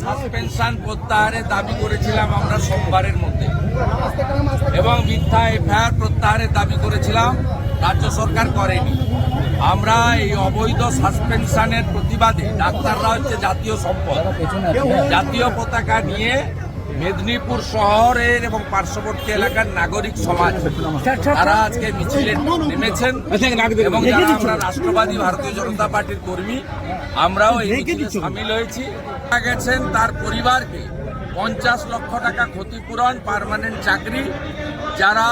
Suspension প্রত্যাহারের দাবি করেছিলাম আমরা সোমবারের মধ্যে। এবং মিথ্যা এফআইআর প্রত্যাহারের দাবি করেছিলাম, রাজ্য সরকার করেনি। আমরা এই অবৈধ সাসপেনশনের প্রতিবাদে ডাক্তাররা হচ্ছে জাতীয় সম্পদ। জাতীয় পতাকা নিয়ে মেদিনীপুর শহরের এবং পার্শ্ববর্তী এলাকার নাগরিক সমাজ। তারা আজকে মিছিলে নেমেছেন এবং যারা আমরা রাষ্ট্রবাদী ভারতীয় জনতা পার্টির কর্মী আমরাও এই মিছিলে সামিল হয়েছি। গেছেন তার পরিবারকে। পঞ্চাশ লক্ষ টাকা ক্ষতিপূরণ পার্মানেন্ট চাকরি। যারা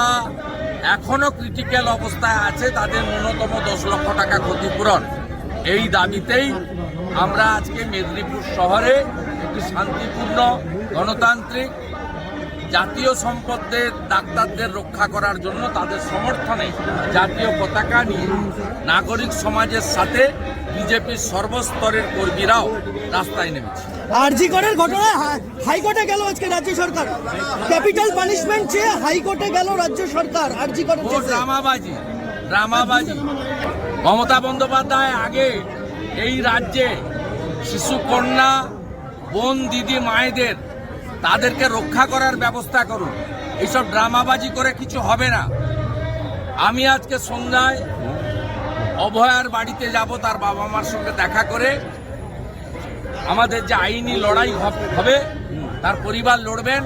এখনও ক্রিটিক্যাল অবস্থায় আছে তাদের ন্যূনতম দশ লক্ষ টাকা ক্ষতিপূরণ। এই দাবিতেই আমরা আজকে মেদিনীপুর শহরে একটি শান্তিপূর্ণ গণতান্ত্রিক জাতীয় সম্পদের ডাক্তারদের রক্ষা করার জন্য তাদের সমর্থনে জাতীয় পতাকা নিয়ে নাগরিক সমাজের সাথে বিজেপির সর্বস্তরের কর্মীরাও রাস্তায় নেমেছে। আরজি করের ঘটনায় হাইকোর্টে গেল আজকে রাজ্য সরকার। ক্যাপিটাল পানিশমেন্ট চেয়ে হাইকোর্টে গেল রাজ্য সরকার আরজি করের ও। ড্রামাবাজি ড্রামাবাজি। মমতা বন্দ্যোপাধ্যায় আগে এই রাজ্যে শিশু কন্যা বোন, দিদি, মায়েদের তাদেরকে রক্ষা করার ব্যবস্থা করুন। এইসব ড্রামাবাজি করে কিছু হবে না। আমি আজকে সন্ধ্যায় অভয়ার বাড়িতে যাব, তার বাবা মার সঙ্গে দেখা করে আমাদের যে আইনি লড়াই হবে, তার পরিবার লড়বেন,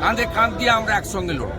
কাঁধে কাঁধ দিয়ে আমরা একসঙ্গে লড়ব।